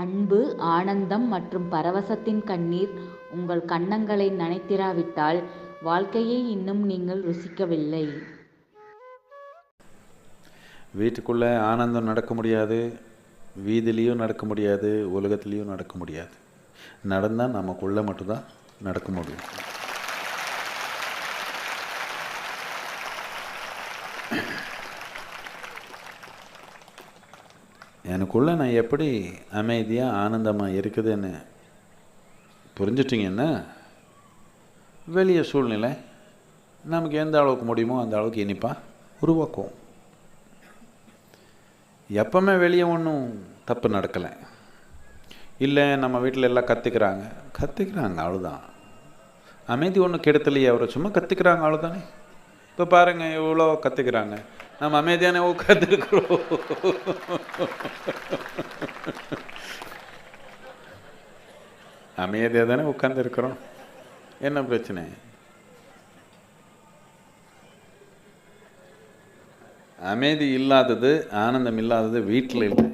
அன்பு, ஆனந்தம் மற்றும் பரவசத்தின் கண்ணீர் உங்கள் கன்னங்களை நனைத்திராவிட்டால் வாழ்க்கையை இன்னும் நீங்கள் ருசிக்கவில்லை. வீட்டுக்குள்ளே ஆனந்தம் நடக்க முடியாது வீதிலையும் நடக்க முடியாது உலகத்துலேயும் நடக்க முடியாது நடந்தால் நமக்குள்ளே மட்டும்தான் நடக்க முடியும் எனக்குள்ளே நான் எப்படி அமைதியாக ஆனந்தமாக இருக்குதுன்னு புரிஞ்சிட்டிங்கன்னா வெளிய சூழ்நிலை. நமக்கு எந்த அளவுக்கு முடியுமோ அந்த அளவுக்கு இனிப்பாக உருவாக்குவோம். எப்பவுமே வெளியே ஒன்றும் தப்பு நடக்கலை. இல்லை நம்ம வீட்டில் எல்லாம் கற்றுக்கிறாங்க கற்றுக்கிறாங்க அவ்வளோதான் அமைதி ஒன்றும் கெடுத்தலையே அவரை சும்மா கற்றுக்கிறாங்க அவ்வளோதானே இப்போ பாருங்கள் எவ்வளோ கற்றுக்கிறாங்க நம்ம அமைதியான உட்காந்துருக்குறோம் அமைதியாக தானே உட்காந்துருக்குறோம் என்ன பிரச்சனை? அமைதி இல்லாதது ஆனந்தம் இல்லாதது வீட்டில் இல்லை.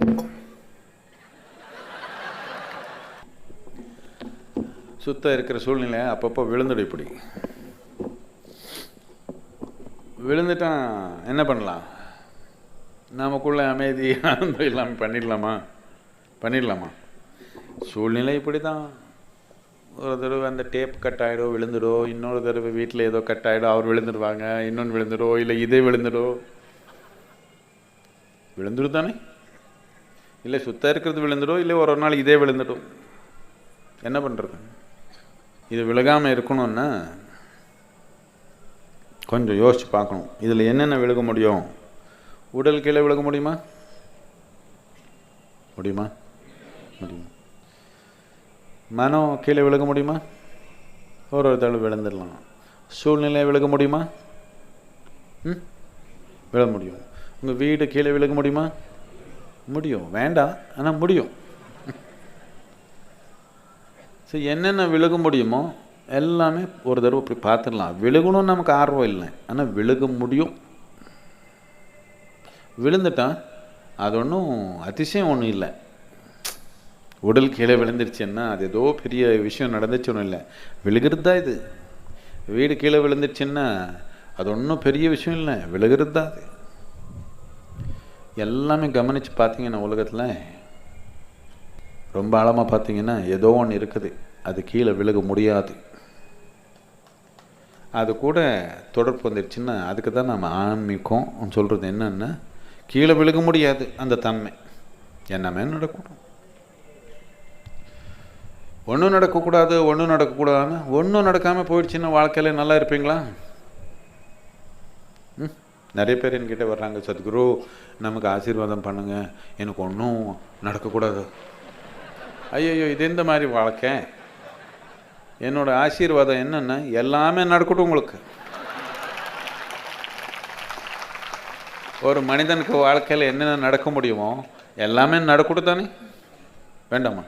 சுத்தம் இருக்கிற சூழ்நிலை அப்பப்போ விழுந்துடும் இப்படி. விழுந்துட்டான் என்ன பண்ணலாம்? நமக்குள்ள அமைதி ஆனந்தம் இல்லாமல் பண்ணிடலாமா? பண்ணிடலாமா? சூழ்நிலை இப்படி தான் ஒரு தடவை அந்த டேப் கட் ஆகிடும் விழுந்துடும். இன்னொரு தடவை வீட்டில் ஏதோ கட் ஆகிடும் அவர் விழுந்துடுவாங்க இன்னொன்று விழுந்துடும் இல்லை இதே விழுந்துடும் விழுந்துடும் தானே? இல்லை சுத்தம் இருக்கிறது விழுந்துடும் இல்லை ஒரு ஒரு நாள் இதே விழுந்துடும் என்ன பண்ணுறது இது விலகாமல் இருக்கணும்னா கொஞ்சம் யோசித்து பார்க்கணும். இதில் என்னென்ன விழுக முடியும்? உடல் கீழே விழுக முடியுமா? முடியுமா? முடியும். மனம் கீழே விழுக முடியுமா? ஒரு ஒரு தடவை விழுந்துடலாம். சூழ்நிலை விழுக முடியுமா? ம்? விழ முடியும். உங்கள் வீடு கீழே விழுக முடியுமா? முடியும். வேண்டாம். ஆனால் முடியும். ஸோ என்னென்ன விழுக முடியுமோ எல்லாமே ஒரு தடவை இப்படி பார்த்துடலாம். விழுகணும்னு நமக்கு ஆர்வம் இல்லை. ஆனால் விழுக முடியும். விழுந்துட்டா அது ஒன்றும் அதிசயம் ஒன்றும் இல்லை. உடல் கீழே விழுந்துருச்சுன்னா அது ஏதோ பெரிய விஷயம் நடந்துச்சு ஒன்றும் இல்லை. விழுகிறது தான் இது? வீடு கீழே விழுந்துருச்சுன்னா அது ஒன்றும் பெரிய விஷயம் இல்லை. விழுகிறது தான் அது? எல்லாமே கவனித்து பார்த்தீங்கன்னா உலகத்தில் ரொம்ப ஆழமாக பார்த்தீங்கன்னா ஏதோ ஒன்று இருக்குது. அது கீழே விழுக முடியாது. அது கூட தொடர்பு வந்துடுச்சுன்னா அதுக்கு தான் நம்ம ஆன்மீகம் சொல்கிறது என்னென்னா கீழே விழுக முடியாது அந்த தன்மை. என்னமே நடக்கணும் ஒன்றும் நடக்கக்கூடாது ஒன்றும் நடக்கக்கூடாதுன்னு ஒன்றும் நடக்காமல் போயிடுச்சுன்னா வாழ்க்கையில் நல்லா இருப்பீங்களா? ம். நிறைய பேர் என்கிட்ட வர்றாங்க சத்குரு நமக்கு ஆசீர்வாதம் பண்ணுங்கள் எனக்கு ஒன்றும் நடக்கக்கூடாது. ஐயோ இது இந்த மாதிரி வாழ்க்கை? என்னோட ஆசீர்வாதம் என்னென்னா எல்லாமே நடக்கட்டும் உங்களுக்கு. ஒரு மனிதனுக்கு வாழ்க்கையில் என்னென்ன நடக்க முடியுமோ எல்லாமே நடக்கட்டும் தானே? வேண்டாமா?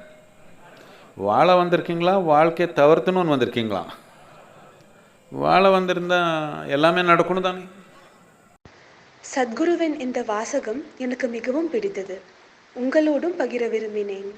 வாழ வந்திருக்கீங்களா? வாழ்க்கையை தவிர்த்துணுன்னு வந்திருக்கீங்களா? வாழ வந்திருந்தா எல்லாமே நடக்கணும் தானே? சத்குருவின் இந்த வாசகம் எனக்கு மிகவும் பிடித்தது. உங்களோடும் பகிர விரும்பினேன்.